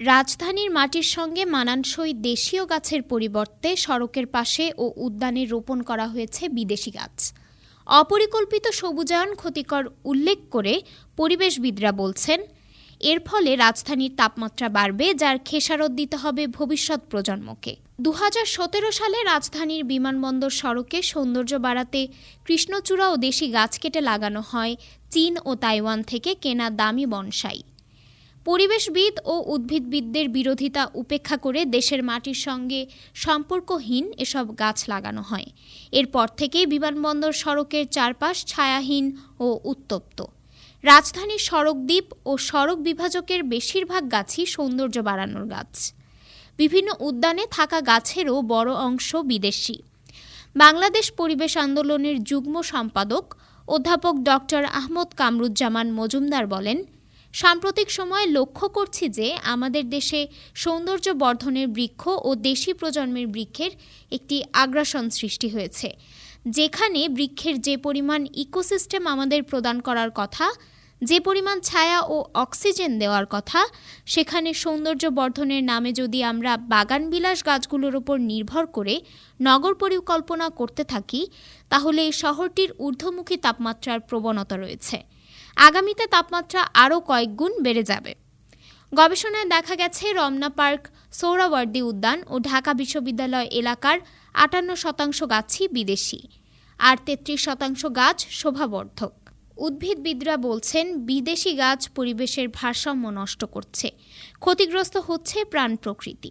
রাজধানীর মাটির সঙ্গে মানানসই দেশীয় গাছের পরিবর্তে সড়কের পাশে ও উদ্যানে রোপণ করা হয়েছে বিদেশি গাছ। অপরিকল্পিত সবুজায়ন ক্ষতিকর উল্লেখ করে পরিবেশবিদরা বলছেন, এর ফলে রাজধানীর তাপমাত্রা বাড়বে, যার খেসারত দিতে হবে ভবিষ্যৎ প্রজন্মকে। দু হাজার সতেরো সালে রাজধানীর বিমানবন্দর সড়কে সৌন্দর্য বাড়াতে কৃষ্ণচূড়া ও দেশি গাছ কেটে লাগানো হয় চীন ও তাইওয়ান থেকে কেনা দামি বনসাই। পরিবেশবিদ ও উদ্ভিদবিদদের বিরোধিতা উপেক্ষা করে দেশের মাটির সঙ্গে সম্পর্কহীন এসব গাছ লাগানো হয়। এরপর থেকেই বিমানবন্দর সড়কের চারপাশ ছায়াহীন ও উত্তপ্ত। রাজধানীর সড়ক দ্বীপ ও সড়ক বিভাজকের বেশিরভাগ গাছই সৌন্দর্য বাড়ানোর গাছ। বিভিন্ন উদ্যানে থাকা গাছেরও বড় অংশ বিদেশি। বাংলাদেশ পরিবেশ আন্দোলনের যুগ্ম সম্পাদক অধ্যাপক ডক্টর আহমদ কামরুজ্জামান মজুমদার বলেন সাম্প্রতিক সময়ে লক্ষ্য করছি যে আমাদের দেশে সৌন্দর্য বর্ধনের বৃক্ষ ও দেশি প্রজন্মের বৃক্ষের একটি আগ্রাসন সৃষ্টি হয়েছে, যেখানে বৃক্ষের যে পরিমাণ ইকোসিস্টেম আমাদের প্রদান করার কথা, যে পরিমাণ ছায়া ও অক্সিজেন দেওয়ার কথা, সেখানে সৌন্দর্য বর্ধনের নামে যদি আমরা বাগানবিলাস গাছগুলোর ওপর নির্ভর করে নগর পরিকল্পনা করতে থাকি, তাহলে শহরটির ঊর্ধ্বমুখী তাপমাত্রার প্রবণতা রয়েছে। আগামীতে তাপমাত্রা আরও কয়েক গুণ বেড়ে যাবে। গবেষণায় দেখা গেছে, রমনা পার্ক সৌরাবর্দী উদ্যান ও ঢাকা বিশ্ববিদ্যালয় এলাকার আটান্ন শতাংশ গাছই বিদেশি, আর তেত্রিশ শতাংশ গাছ শোভাবর্ধক। উদ্ভিদবিদরা বলছেন, বিদেশি গাছ পরিবেশের ভারসাম্য নষ্ট করছে, ক্ষতিগ্রস্ত হচ্ছে প্রাণ প্রকৃতি